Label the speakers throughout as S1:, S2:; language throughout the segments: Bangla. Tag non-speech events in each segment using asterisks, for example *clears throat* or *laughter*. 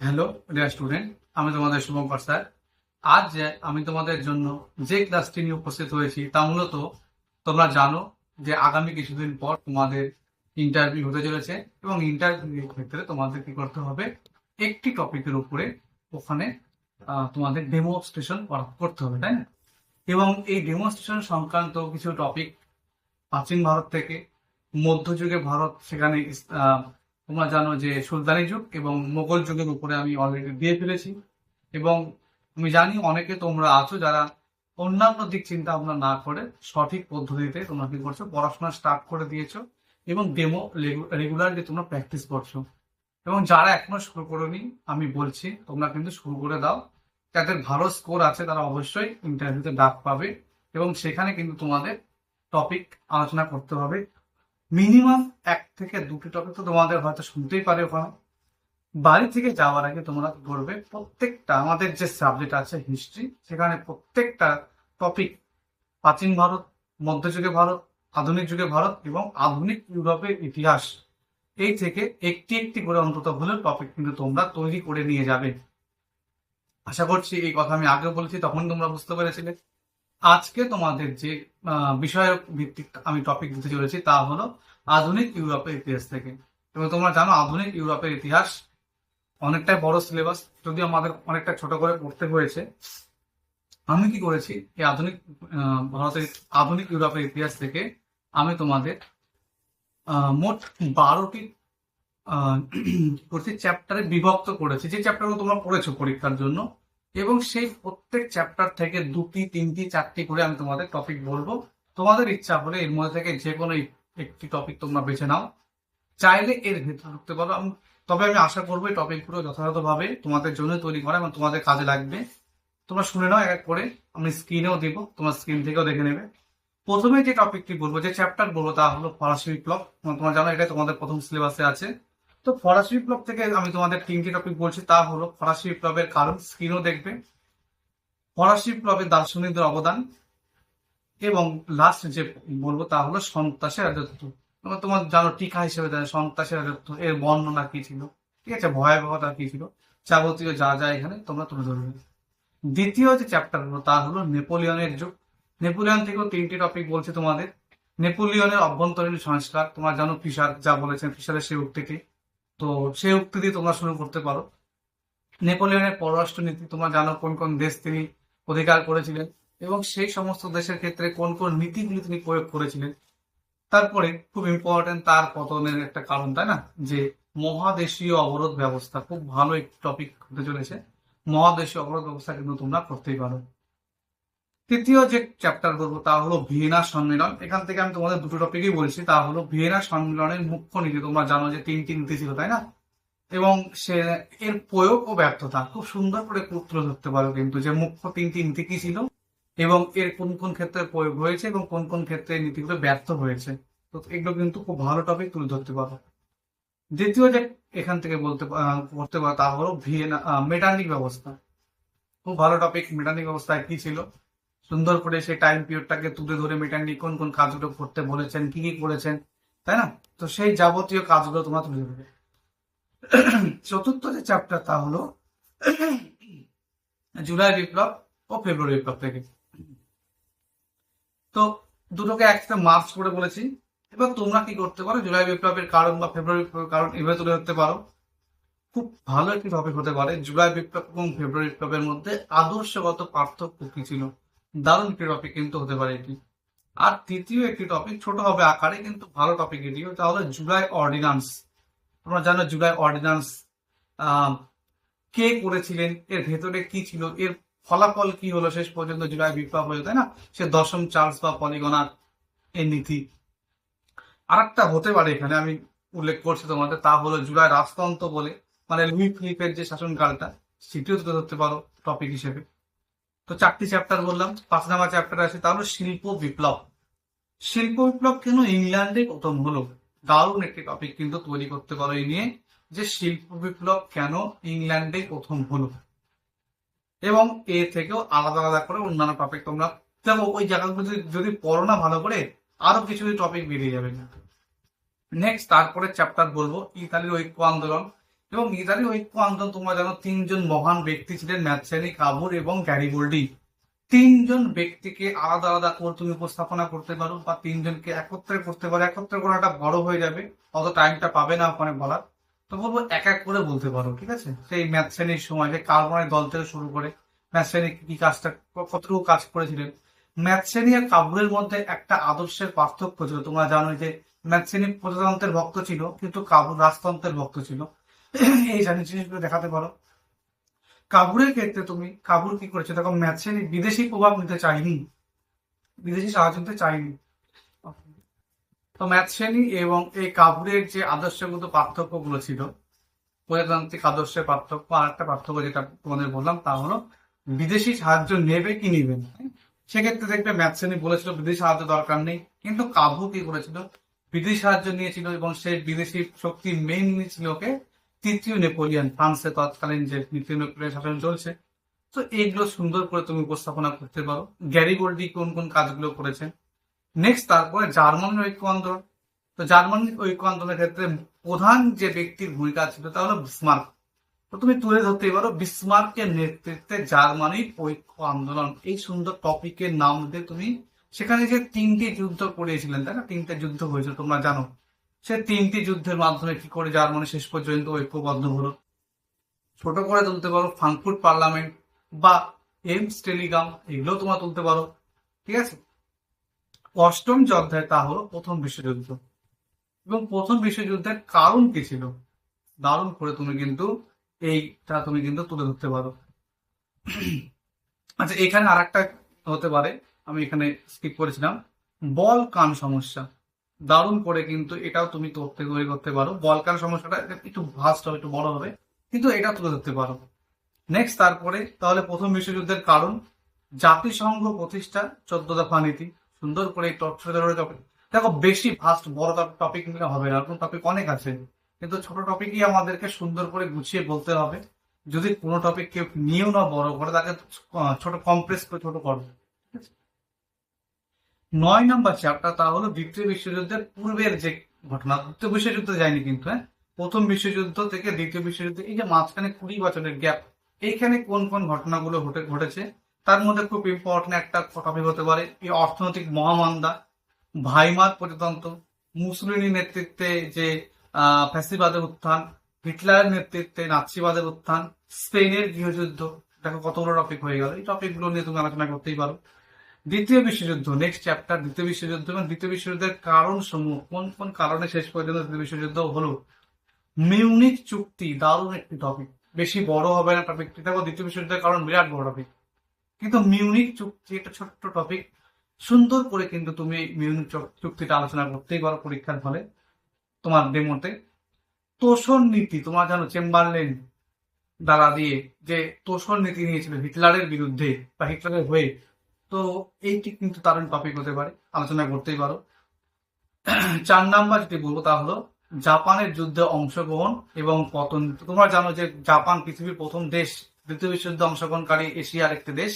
S1: হ্যালো ডিয়ার স্টুডেন্ট আমি তোমাদের শুভঙ্কর স্যার। আজ যে আমি তোমাদের জন্য যে ক্লাসটি নিয়ে উপস্থিত হয়েছি তা মূলত তোমরা জানো যে আগামী কিছুদিন পর তোমাদের ইন্টারভিউ হতে চলেছে এবং ইন্টারভিউ ক্ষেত্রে তোমাদের কি করতে হবে? একটি টপিকের উপরে ওখানে তোমাদের ডেমোস্ট্রেশন করতে হবে, তাই না? এবং এই ডেমোস্ট্রেশন সংক্রান্ত কিছু টপিক প্রাচীন ভারত থেকে মধ্যযুগে ভারত সেখানে তোমরা জানো যে সুলতানি যুগ এবং মোগল যুগের উপরে আমি অলরেডি দিয়ে ফেলেছি। এবং আমি জানি অনেকে তোমরা আছো যারা অন্যান্য দিক চিন্তা ভাবনা না করে সঠিক পদ্ধতিতে তোমরা কি করছ, পড়াশোনা স্টার্ট করে দিয়েছ এবং ডেমো রেগুলারলি তোমরা প্র্যাকটিস করছ। এবং যারা এখনও শুরু করোনি, আমি বলছি, তোমরা কিন্তু শুরু করে দাও। যাদের ভালো স্কোর আছে, তারা অবশ্যই ইন্টারভিউতে ডাক পাবে এবং সেখানে কিন্তু তোমাদের টপিক আলোচনা করতে হবে। মিনিমাম এক থেকে দুটি টপিক তো তোমাদের হয়তো শুনতেই পারে ওখানে। বাড়ি থেকে যাওয়ার আগে তোমরা করবে প্রত্যেকটা, আমাদের যে সাবজেক্ট আছে হিস্ট্রি সেখানে প্রত্যেকটা টপিক প্রাচীন ভারত, মধ্যযুগে ভারত, আধুনিক যুগে ভারত এবং আধুনিক ইউরোপের ইতিহাস। এই থেকে একটি একটি করে অন্তত হলেও টপিক কিন্তু তোমরা তৈরি করে নিয়ে যাবে। আশা করছি এই কথা আমি আগেও বলেছি, তখন তোমরা বুঝতে পেরেছিলে। আজকে তোমাদের যে আহ, বিষয় ভিত্তিক আমি টপিক দিতে চলেছি তা হলো আধুনিক ইউরোপের ইতিহাস থেকে। এবং তোমরা জানো আধুনিক ইউরোপের ইতিহাস অনেকটাই বড় সিলেবাস যদিও আমাদের অনেকটা ছোট করে পড়তে হয়েছে। আমি কি করেছি? এই আধুনিক ভারতের আধুনিক ইউরোপের ইতিহাস থেকে আমি তোমাদের মোট বারোটি করছি চ্যাপ্টারে বিভক্ত করেছি। যে চ্যাপ্টারগুলো তোমরা পড়েছো পরীক্ষার জন্য এবং সেই প্রত্যেক চ্যাপ্টার থেকে দুটি, তিনটি, চারটি করে আমি তোমাদের টপিক বলব। তোমাদের ইচ্ছা হলে এর মধ্যে থেকে যে কোনো একটি টপিক তোমরা বেছে নাও। চাইলে এর ভেতরে ঢুকতে পারো। তবে আমি আশা করব এই টপিকগুলো যথাযথভাবে তোমাদের জন্য তৈরি করা এবং তোমাদের কাজে লাগবে। তোমরা শুনে নাও এক এক করে। আমি স্ক্রিনেও দিব, তোমার স্ক্রিন থেকেও দেখে নেবে। প্রথমে যে টপিকটি বলব, যে চ্যাপ্টার বলব, তা হলো ফরাসি বিপ্লব তোমরা- তোমরা জানো এটা তোমাদের প্রথম সিলেবাসে আছে। তো ফরাসি বিপ্লব থেকে আমি তোমাদের তিনটি টপিক বলছি, তা হলো ফরাসি বিপ্লবের কারণ স্ক্রিনও দেখবে, ফরাসি বিপ্লবের দার্শনিকদের অবদান, এবং লাস্ট যে বলব তা হলো সন্ত্রাসের রাজত্ব। তোমরা জানো টিকা হিসেবে সন্ত্রাসের রাজত্ব, এর বর্ণনা কি ছিল? ঠিক আছে, ভয়াবহতা কি ছিল? যাবতীয় যা যা এখানে তোমরা তুলে ধরবে। দ্বিতীয় যে চ্যাপ্টার হলো, তা হলো নেপোলিয়নের যুগ। নেপোলিয়ন থেকেও তিনটি টপিক বলছি তোমাদের। নেপোলিয়নের অভ্যন্তরীণ সংস্কার, তোমরা জানো ফিশার যা বলেছেন, ফিশারের সেই উক্তিটি। তো সেই উক্তি দিয়ে তোমরা শুরু করতে পারো। নেপোলিয়নের পররাষ্ট্র নীতি তোমরা জানো কোন কোন দেশ তিনি অধিকার করেছিলেন এবং সেই সমস্ত দেশের ক্ষেত্রে কোন কোন নীতিগুলি তিনি প্রয়োগ করেছিলেন। তারপরে খুব ইম্পর্টেন্ট তার পতনের একটা কারণ, তাই না? যে মহাদেশীয় অবরোধ ব্যবস্থা খুব ভালো একটি টপিক হতে চলেছে। মহাদেশীয় অবরোধ ব্যবস্থা কিন্তু তোমরা করতেই পারো। তৃতীয় যে চ্যাপ্টার বলব, তা হলো ভিয়েনা সম্মেলন। এখান থেকে আমি তোমাদের দুটো টপিকই বলছি। তা হলো ভিয়েনা সম্মেলনের মুখ্য নীতি। তোমরা জানো যে তিনটি নীতি ছিল তাই না? এবং সে এর প্রয়োগ ও ব্যর্থতা। খুব সুন্দর করে তুলে ধরতে পারো কিন্তু যে মুখ্য তিনটি নীতি কি ছিল এবং এর কোন কোন ক্ষেত্রে প্রয়োগ হয়েছে এবং কোন কোন ক্ষেত্রে নীতিগুলো ব্যর্থ হয়েছে। তো এগুলো কিন্তু খুব ভালো টপিক তুলে ধরতে পারো। দ্বিতীয় যে এখান থেকে বলতে করতে পারো, তা হলো ভিয়েনা মেটানিক ব্যবস্থা। খুব ভালো টপিক মেটানিক ব্যবস্থায় কি ছিল? সুন্দর করে সেই টাইম পিরিয়ডটাকে তুলে ধরে মেটানিক কোন কোন কাজগুলো করতে বলেছেন, কি কি করেছেন, তাই না? তো সেই যাবতীয় কাজগুলো তোমরা তুলে ধরবে। চতুর্থ যে চ্যাপ্টার তা হলো জুলাই বিপ্লব ও ফেব্রুয়ারি বিপ্লব থেকে। তো দুটোকে একসাথে মার্চ করে বলেছি। এবার তোমরা কি করতে পারো, জুলাই বিপ্লবের কারণ বা ফেব্রুয়ারি কারণ এভাবে তুলে ধরতে পারো। খুব ভালো একটি টপিক হতে পারে, জুলাই বিপ্লব এবং ফেব্রুয়ারি বিপ্লবের মধ্যে আদর্শগত পার্থক্য কি ছিল? দারুণ একটি টপিক কিন্তু হতে পারে এটি। আর তৃতীয় একটি টপিক ছোট হবে আকারে কিন্তু ভালো টপিক এটি। এটিও তাহলে জুলাই অর্ডিনান্স তোমরা জানো জুলাই অর্ডিন্যান্স আহ, কে করেছিলেন এর ভেতরে কি ছিল এর ফলাফল কি হলো শেষ পর্যন্ত জুলাই বিপ্লব হয়ে তাই না? সে দশম চার্লস বা পলিগনার এর নীতি। আরেকটা হতে পারে এখানে আমি উল্লেখ করছি তোমাদের তা হলো জুলাই রাজতন্ত্র বলে মানে লুই ফিলিপের যে শাসনকালটা সেটিও তুলে ধরতে পারো টপিক হিসেবে। তো চারটি চ্যাপ্টার বললাম, পাঁচ নাম্বার চ্যাপ্টার আছে তাহলে শিল্প বিপ্লব। শিল্প বিপ্লব কেন ইংল্যান্ডে প্রথম হলো? দারুণ একটি টপিক কিন্তু তৈরি করতে পারো এই নিয়ে, যে শিল্প বিপ্লব কেন ইংল্যান্ডে প্রথম হলো? এবং এ থেকেও আলাদা আলাদা করে অন্যান্য টপিক তোমরা, দেখো, ওই জায়গাগুলো যদি পড়ো না ভালো করে, আরও কিছু টপিক বেরিয়ে যাবে। নেক্সট তারপরে চ্যাপ্টার বলব, ইতালির ঐক্য আন্দোলন। এবং ইতালি ঐক্য আন্দোলন তোমরা জানো, তিনজন মহান ব্যক্তি ছিলেন ম্যাথসানি কাবুর এবং গ্যারিবোল্ডি তিনজন ব্যক্তিকে আলাদা আলাদা করে তুমি উপস্থাপনা করতে পারো বা তিনজনকে একত্রে করতে পারো। একত্রে করাটা বড় হয়ে যাবে, অত টাইমটা পাবে না ওখানে বলার। তো বলব, এক এক করে বলতে পারো, ঠিক আছে? সেই ম্যাথ শ্রেণির সময় যে কার্বনের দল থেকে শুরু করে ম্যাথ শ্রেণি কি কাজটা, কতটুকু কাজ করেছিলেন? ম্যাথ শ্রেণি আর কাবুরের মধ্যে একটা আদর্শের পার্থক্য ছিল। তোমরা জানো যে ম্যাথ শ্রেণি প্রজাতন্ত্রের ভক্ত ছিল, কিন্তু কাবুর রাজতন্ত্রের ভক্ত ছিল। এই জানি, জিনিসগুলো দেখাতে পারো কাবুরের ক্ষেত্রে তুমি, কাবুর কি করেছে? দেখো শ্রেণি বিদেশি প্রভাব নিতে চাইনি। বিদেশি সাহায্য নিতে চাইনি। তো ম্যাথ শ্রেণি এবং এই কাবুরের যে আদর্শগত পার্থক্যগুলো ছিল, প্রজাতান্ত্রিক আদর্শের পার্থক্য, আর একটা পার্থক্য যেটা তোমাদের বললাম, তা হলো বিদেশি সাহায্য নেবে কি নেবে না। সেক্ষেত্রে দেখবে ম্যাথ শ্রেণি বলেছিল বিদেশি সাহায্য দরকার নেই, কিন্তু কাবু কি করেছিল? বিদেশি সাহায্য নিয়েছিল এবং সেই বিদেশি শক্তি মেইন ছিল ওকে তৃতীয় নেপোলিয়ন, ফ্রান্সে তৎকালীন যে তৃতীয় নেপোলিয়ন শাসন চলছে। তো এইগুলো সুন্দর করে তুমি উপস্থাপনা করতে পারো। গ্যারি গোল্ডি কোন কোন কাজগুলো করেছে নেক্সট তারপরে জার্মানির ঐক্য আন্দোলন। তো জার্মানির ঐক্য আন্দোলনের ক্ষেত্রে প্রধান যে ব্যক্তির ভূমিকা ছিল তা হলো বিসমার্ক। তো তুমি তুলে ধরতেই পারো, বিসমার্কের নেতৃত্বে জার্মানির ঐক্য আন্দোলন। এই সুন্দর টপিকের নাম দিয়ে তুমি সেখানে যে তিনটি যুদ্ধ করিয়েছিলেন তাই না? তিনটে যুদ্ধ হয়েছিল, তোমরা জানো। সে তিনটি যুদ্ধের মাধ্যমে কি করে জার্মানি শেষ পর্যন্ত ঐক্যবদ্ধ হলো? ছোট করে তুলতে পারো ফ্রাঙ্কফুট পার্লামেন্ট বা এমস টেলিগ্রাম এগুলো তোমরা তুলতে পারো। ঠিক আছে? অষ্টম যে অধ্যায় তা হলো প্রথম বিশ্বযুদ্ধ। এবং প্রথম বিশ্বযুদ্ধের কারণ কি ছিল? দারুণ করে তুমি কিন্তু এইটা তুমি কিন্তু তুলে ধরতে পারো। আচ্ছা এখানে আর একটা হতে পারে, আমি এখানে স্কিপ করেছিলাম। বল কান সমস্যা। দারুণ করে কিন্তু এটাও তুমি তথ্য তৈরি করতে পারো। বলকান সমস্যাটা একটু ভাস্ট হবে, একটু বড় হবে। কিন্তু এটা তুলে ধরতে পারো। নেক্সট তারপরে, তাহলে প্রথম বিশ্বযুদ্ধের কারণ, জাতিসংঘ প্রতিষ্ঠা চোদ্দ দফা নীতি সুন্দর করে এই টপিক দেখো, বেশি ফাস্ট বড় টপিক নিলে হবে না। এরকম টপিক অনেক আছে। কিন্তু ছোট টপিকই আমাদেরকে সুন্দর করে গুছিয়ে বলতে হবে। যদি কোনো টপিক কেউ নিয়েও না বড় করে, তাকে ছোট কমপ্রেস করে ছোট করবে? নয় নম্বর চ্যাপ্টার তা হলো দ্বিতীয় বিশ্বযুদ্ধের পূর্বের যে ঘটনা। দ্বিতীয় বিশ্বযুদ্ধ যায়নি কিন্তু হ্যাঁ? প্রথম বিশ্বযুদ্ধ থেকে দ্বিতীয় বিশ্বযুদ্ধ, এই যে মাঝখানে কুড়ি বছরের গ্যাপ এইখানে কোন কোন ঘটনাগুলো ঘটে ঘটেছে? তার মধ্যে খুব ইম্পর্টেন্ট একটা টপিক হতে পারে, এই অর্থনৈতিক মহামন্দা ভাইমার প্রজাতন্ত্র, মুসলিনী নেতৃত্বে যে ফ্যাসিবাদের উত্থান, হিটলারের নেতৃত্বে নাৎসিবাদের উত্থান, স্পেনের গৃহযুদ্ধ, দেখো কতগুলো টপিক হয়ে গেল। এই টপিকগুলো নিয়ে তুমি আলোচনা করতেই পারো। দ্বিতীয় বিশ্বযুদ্ধ নেক্সট চ্যাপ্টার দ্বিতীয় বিশ্বযুদ্ধ এবং দ্বিতীয় বিশ্বযুদ্ধের কারণ সমূহ কোন কোন কারণে শেষ পর্যন্ত দ্বিতীয় বিশ্বযুদ্ধ হলো? মিউনিক চুক্তি দারুণ একটি টপিক বেশি বড় হবে না টপিকটি দেখো দ্বিতীয় বিশ্বযুদ্ধের কারণ বিরাট বড় টপিক কিন্তু মিউনিক চুক্তি একটা ছোট্ট টপিক সুন্দর করে কিন্তু তুমি মিউনিক চুক- চুক্তিটা আলোচনা করতেই পারো পরীক্ষার ফলে তোমার ডেমোতে তোষণ নীতি, তোমার জানো চেম্বারলেন দ্বারা দিয়ে যে তোষণ নীতি নিয়েছিল হিটলারের বিরুদ্ধে বা হিটলারের হয়ে তো এইটি কিন্তু দারুণ টপিক হতে পারে, আলোচনা করতেই পারো। চার নাম্বার যেটি বলব তা হলো, জাপানের যুদ্ধে অংশগ্রহণ এবং পতন। তোমরা জানো যে জাপান পৃথিবীর প্রথম দেশ, দ্বিতীয় বিশ্বযুদ্ধে অংশগ্রহণকারী এশিয়ার একটি দেশ।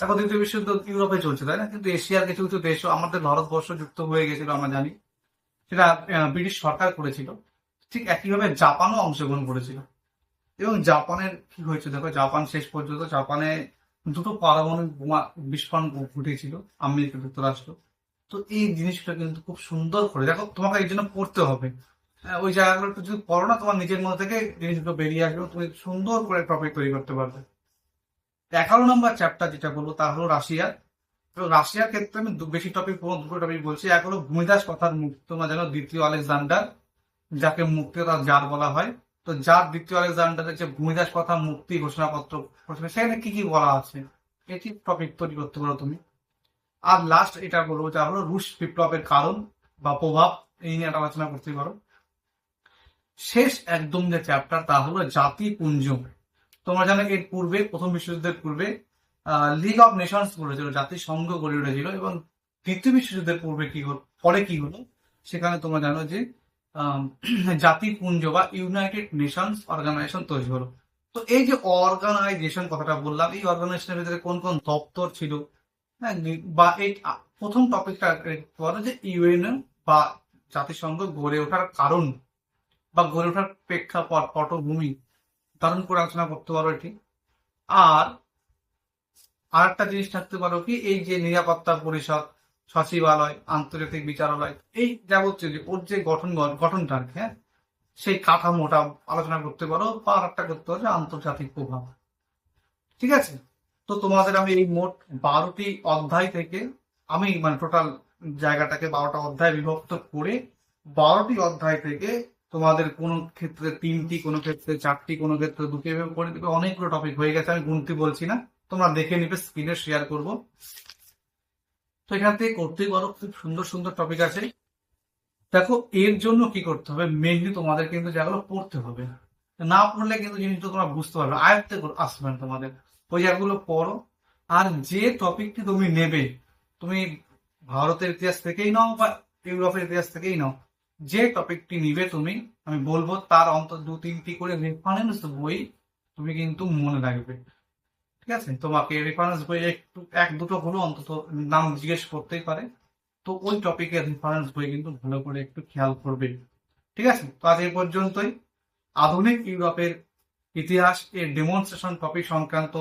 S1: এখন দ্বিতীয় বিশ্বযুদ্ধ ইউরোপে চলছে, তাই না? কিন্তু এশিয়ার কিছু কিছু দেশও আমাদের ভারতবর্ষ যুক্ত হয়ে গেছিল, আমরা জানি। সেটা ব্রিটিশ সরকার করেছিল। ঠিক একইভাবে জাপানও অংশগ্রহণ করেছিল। এবং জাপানের কি হয়েছে দেখো, জাপান শেষ পর্যন্ত, জাপানে দুটো পারমাণবিক বোমা বিস্ফোরণ ঘটেছিল আমেরিকা যুক্তরাষ্ট্র। তো এই জিনিসটা কিন্তু খুব সুন্দর করে দেখো তোমাকে এই জন্য পড়তে হবে। আহ, ওই জায়গাগুলো একটু যদি পড়ো না তোমার নিজের মধ্যে থেকে জিনিসগুলো বেরিয়ে আসবে তুমি সুন্দর করে টপিক তৈরি করতে পারবে। এগারো নম্বর চ্যাপ্টার যেটা বলব তা হলো রাশিয়া। তো রাশিয়ার ক্ষেত্রে আমি বেশি টপিক দুটো টপিক বলছি। এক হলো ভূমিদাস কথার মুক্তি তোমরা জানো দ্বিতীয় আলেকজান্ডার যাকে মুক্তি তার জার বলা হয়। তো যার দ্বিতীয় আলেকজান্ডারের যে ভূমিদাস কথা মুক্তি ঘোষণাপত্র ঘোষণা, সেখানে কি কি বলা আছে? এটি টপিক তৈরি করতে পারো তুমি। আর লাস্ট এটা বলব যা হলো রুশ বিপ্লবের কারণ বা প্রভাব এই নিয়ে আলোচনা করতে পারো। শেষ একদম যে চ্যাপ্টার তা হলো জাতি পুঞ্জ। তোমরা জানো এর পূর্বে প্রথম বিশ্বযুদ্ধের পূর্বে লিগ অফ নেশনস করেছিল জাতিসংঘ গড়ে উঠেছিল এবং দ্বিতীয় বিশ্বযুদ্ধের পূর্বে কি হলো পরে কি হলো সেখানে তোমরা জানো যে *clears throat* জাতিপুঞ্জ বা ইউনাইটেড নেশনস অর্গানাইজেশন তৈরি হলো। তো এই যে অর্গানাইজেশন কথাটা বললাম, এই অর্গানাইজেশনের ভিতরে কোন কোন দপ্তর ছিল? হ্যাঁ বা এই প্রথম টপিকটা যে ইউএন বা জাতিসংঘ গড়ে ওঠার কারণ বা গড়ে ওঠার প্রেক্ষাপট, পটভূমি দারুণ করে আলোচনা করতে পারো এটি। আর আর একটা জিনিস থাকতে পারো কি, এই যে নিরাপত্তা পরিষদ সচিবালয় আন্তর্জাতিক বিচারালয় এই যাবতীয় যে ওর যে গঠন গঠনটা আর কি, হ্যাঁ? সেই কাঠামোটা আলোচনা করতে পারো বা আর একটা করতে পারো আন্তর্জাতিক প্রভাব। ঠিক আছে? তো তোমাদের আমি এই মোট বারোটি অধ্যায় থেকে আমি মানে টোটাল জায়গাটাকে বারোটা অধ্যায় বিভক্ত করে বারোটি অধ্যায় থেকে তোমাদের কোনো ক্ষেত্রে তিনটি কোনো ক্ষেত্রে চারটি কোনো ক্ষেত্রে দুটি করে দেবে। অনেকগুলো টপিক হয়ে গেছে আমি গুনতি বলছি না। তোমরা দেখে নিবে স্ক্রিনে শেয়ার করব। তো এখান থেকে করতেই পারো, খুব সুন্দর সুন্দর টপিক আছে। দেখো, এর জন্য কি করতে হবে? মেনলি তোমাদের কিন্তু যেগুলো পড়তে হবে। না পড়লে কিন্তু জিনিসটা তোমরা বুঝতে পারবে আয়ত্তে আসবে না তোমাদের। ওই জায়গাগুলো পড়ো। আর যে টপিকটি তুমি নেবে, তুমি ভারতের ইতিহাস থেকেই নাও বা ইউরোপের ইতিহাস থেকেই নাও, যে টপিকটি নিবে তুমি, আমি বলব তার অন্তত দু তিনটি করে রেফারেন্স বই তুমি কিন্তু মনে রাখবে। ঠিক আছে? তোমাকে রেফারেন্স বই একটু, এক দুটো হলো অন্তত নাম জিজ্ঞেস করতেই পারে। তো ওই টপিকের রেফারেন্স বই কিন্তু ভালো করে একটু খেয়াল করবে। ঠিক আছে? তো আজ এই পর্যন্তই। আধুনিক ইউরোপের ইতিহাস এর ডেমনস্ট্রেশন টপিক সংক্রান্ত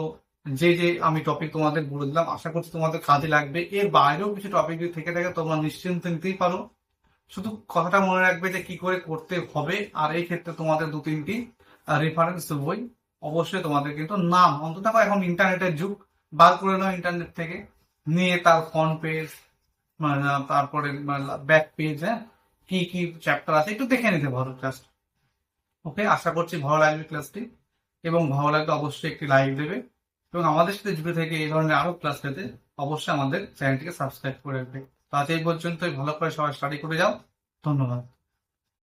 S1: যে যে আমি টপিক তোমাদের বলে দিলাম, আশা করছি তোমাদের কাজে লাগবে। এর বাইরেও কিছু টপিক যদি থেকে থাকে, তোমরা নিশ্চিন্তে নিতেই পারো। শুধু কথাটা মনে রাখবে যে কি করে করতে হবে, আর এই ক্ষেত্রে তোমাদের দু তিনটি রেফারেন্স বই। অবশ্যই তোমাদের কিন্তু নাম, অন্তত এখন ইন্টারনেটের যুগ। বার করে নাও ইন্টারনেট থেকে। নিয়ে তার ফ্রন্ট পেজ তারপরে ব্যাক পেজ হ্যাঁ? কি কি চ্যাপ্টার আছে একটু দেখে নিতে পারো জাস্ট ওকে আশা করছি ভালো লাগবে ক্লাসটি এবং ভালো লাগলে অবশ্যই একটি লাইক দেবে। এবং আমাদের সাথে জুড়ে থেকে এই ধরনের আরও ক্লাস পেতে অবশ্যই আমাদের চ্যানেলটিকে সাবস্ক্রাইব করে রাখবে। তো আজ এই পর্যন্তই। ভালো করে সবাই স্টাডি করে যাও। ধন্যবাদ।